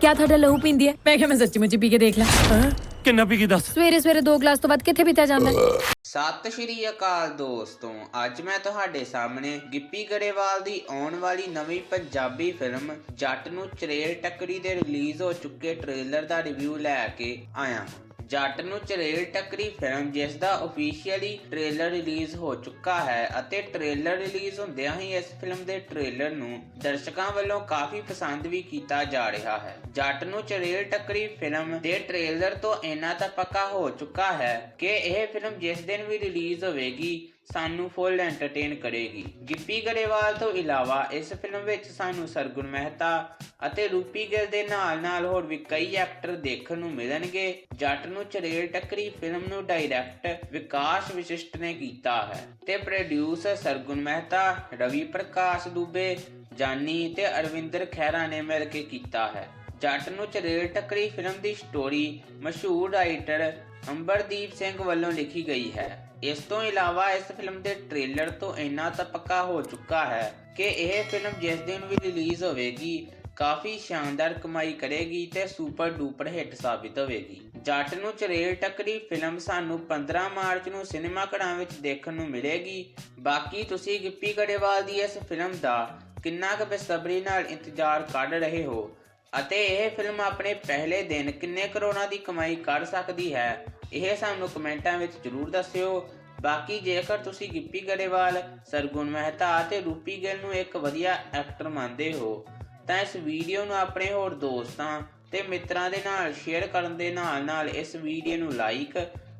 ਕਿਆ ਤੁਹਾਡਾ ਲਹੂ ਪੀਂਦੀ ਹੈ ਮੈਂ ਕਿਹਾ ਮੈਂ ਸੱਚੀ ਮੁੱਚੀ ਪੀ ਕੇ ਦੇਖ ਲਾਂ? ਕਿੰਨਾ ਪੀ ਕੇ ਦੱਸ ਸਵੇਰੇ ਸਵੇਰੇ ਦੋ ਗਲਾਸ ਤੋਂ ਬਾਅਦ ਕਿੱਥੇ ਪੀਤਾ ਜਾਂਦਾ ਹੈ? ਸਤਿ ਸ਼੍ਰੀ ਅਕਾਲ ਦੋਸਤੋ ਅੱਜ ਮੈਂ ਤੁਹਾਡੇ ਸਾਹਮਣੇ ਗਿੱਪੀ ਗਰੇਵਾਲ ਦੀ ਆਉਣ ਵਾਲੀ ਨਵੀਂ ਪੰਜਾਬੀ ਫਿਲਮ ਜੱਟ ਨੂੰ ਚਰੇਲ ਟੱਕਰੀ ਦੇ ਰਿਲੀਜ਼ ਹੋ ਚੁੱਕੇ ਟ੍ਰੇਲਰ ਦਾ ਰਿਵਿਊ ਲੈ ਕੇ ਆਇਆ ਹਾਂ ਜੱਟ ਨੂੰ ਚਰੇਲ ਟੱਕਰੀ ਫਿਲਮ ਜਿਸ ਦਾ ਅਫੀਸ਼ੀਅਲੀ ਟ੍ਰੇਲਰ ਰਿਲੀਜ਼ ਹੋ ਚੁੱਕਾ ਹੈ ਅਤੇ ਟ੍ਰੇਲਰ ਰਿਲੀਜ਼ ਹੁੰਦਿਆਂ ਹੀ ਇਸ ਫਿਲਮ ਦੇ ਟ੍ਰੇਲਰ ਨੂੰ ਦਰਸ਼ਕਾਂ ਵੱਲੋਂ ਕਾਫੀ ਪਸੰਦ ਵੀ ਕੀਤਾ ਜਾ ਰਿਹਾ ਹੈ। ਜੱਟ ਨੂੰ ਚਰੇਲ ਟੱਕਰੀ ਫਿਲਮ ਦੇ ਟ੍ਰੇਲਰ ਤੋਂ ਇੰਨਾ ਤਾਂ ਪੱਕਾ ਹੋ ਚੁੱਕਾ ਹੈ ਕਿ ਇਹ ਫਿਲਮ ਜਿਸ ਦਿਨ ਵੀ ਰਿਲੀਜ਼ ਹੋਵੇਗੀ ਸਾਨੂੰ ਫੁੱਲ ਐਂਟਰਟੇਨ ਕਰੇਗੀ। ਗਿੱਪੀ ਗਰੇਵਾਲ ਤੋਂ ਇਲਾਵਾ ਇਸ ਫਿਲਮ ਵਿੱਚ ਸਾਨੂੰ ਸਰਗੁਣ ਮਹਿਤਾ ਅਤੇ ਰੂਪੀ ਗਿੱਲ ਦੇ ਨਾਲ-ਨਾਲ ਹੋਰ ਵੀ ਕਈ ਐਕਟਰ ਦੇਖਣ ਨੂੰ ਮਿਲਣਗੇ। ਜੱਟ ਨੂੰ ਚਰੇਲ ਟੱਕਰੀ ਫਿਲਮ ਨੂੰ ਡਾਇਰੈਕਟ ਵਿਕਾਸ ਵਿਸ਼ਿਸ਼ਟ ਨੇ ਕੀਤਾ ਹੈ। ਤੇ ਪ੍ਰੋਡਿਊਸਰ ਸਰਗੁਣ ਮਹਿਤਾ, ਰਵੀ ਪ੍ਰਕਾਸ਼ ਦੁਬੇ, ਜਾਨੀ ਤੇ ਅਰਵਿੰਦਰ ਖਹਿਰਾ ਨੇ ਮਿਲ ਕੇ ਕੀਤਾ ਹੈ। ਜੱਟ ਨੂੰ ਚਰੇਲ ਟੱਕਰੀ ਫਿਲਮ ਦੀ ਸਟੋਰੀ ਮਸ਼ਹੂਰ ਰਾਈਟਰ ਅੰਬਰਦੀਪ ਸਿੰਘ ਵੱਲੋਂ ਲਿਖੀ ਗਈ ਹੈ। ਇਸ ਤੋਂ ਇਲਾਵਾ ਇਸ ਫਿਲਮ ਦੇ ਟ੍ਰੇਲਰ ਤੋਂ ਇੰਨਾ ਤਾਂ ਪੱਕਾ ਹੋ ਚੁੱਕਾ ਹੈ ਕਿ ਇਹ ਫਿਲਮ ਜਿਸ ਦਿਨ ਵੀ ਰਿਲੀਜ਼ ਹੋਵੇਗੀ, ਕਾਫੀ ਸ਼ਾਨਦਾਰ ਕਮਾਈ ਕਰੇਗੀ ਤੇ ਸੁਪਰ ਡੂਪਰ ਹਿੱਟ ਸਾਬਿਤ ਹੋਵੇਗੀ। ਜੱਟ ਨੂੰ ਚਰੇਲ ਟੱਕਰੀ ਫਿਲਮ ਸਾਨੂੰ 15 ਮਾਰਚ ਨੂੰ ਸਿਨੇਮਾ ਘਰਾਂ ਵਿੱਚ ਦੇਖਣ ਨੂੰ ਮਿਲੇਗੀ। ਬਾਕੀ ਤੁਸੀਂ ਗਿੱਪੀ ਗੜੇਵਾਲ ਦੀ ਇਸ ਫਿਲਮ ਦਾ ਕਿੰਨਾ ਕੁ ਬੇਸਬਰੀ ਨਾਲ ਇੰਤਜ਼ਾਰ ਕਰ ਰਹੇ ਹੋ? ਅਤੇ ਇਹ ਫਿਲਮ ਆਪਣੇ ਪਹਿਲੇ ਦਿਨ ਕਿੰਨੇ ਕਰੋੜਾਂ ਦੀ ਕਮਾਈ ਕਰ ਸਕਦੀ ਹੈ? ਇਹ ਸਾਨੂੰ ਕਮੈਂਟਾਂ ਵਿੱਚ ਜਰੂਰ ਦੱਸਿਓ। ਬਾਕੀ ਜੇਕਰ ਤੁਸੀਂ ਗਿੱਪੀ ਗਰੇਵਾਲ, ਸਰਗੁਣ ਮਹਿਤਾ ਅਤੇ ਰੂਪੀ ਗਿੱਲ ਨੂੰ ਇੱਕ ਵਧੀਆ ਐਕਟਰ ਮੰਨਦੇ ਹੋ, ਤਾਂ ਇਸ ਵੀਡੀਓ ਨੂੰ ਆਪਣੇ ਹੋਰ ਦੋਸਤਾਂ ਤੇ ਮਿੱਤਰਾਂ ਦੇ ਨਾਲ ਸ਼ੇਅਰ ਕਰਨ ਦੇ ਨਾਲ ਨਾਲ ਇਸ ਵੀਡੀਓ ਨੂੰ ਲਾਈਕ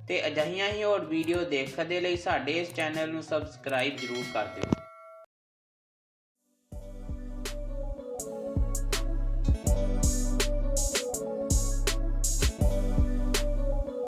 ਤੇ ਅਜਿਹੀਆਂ ਹੀ ਹੋਰ ਵੀਡੀਓ ਦੇਖਣ ਦੇ ਲਈ ਸਾਡੇ ਇਸ ਚੈਨਲ ਨੂੰ ਸਬਸਕ੍ਰਾਈਬ ਜਰੂਰ ਕਰ ਦਿਓ।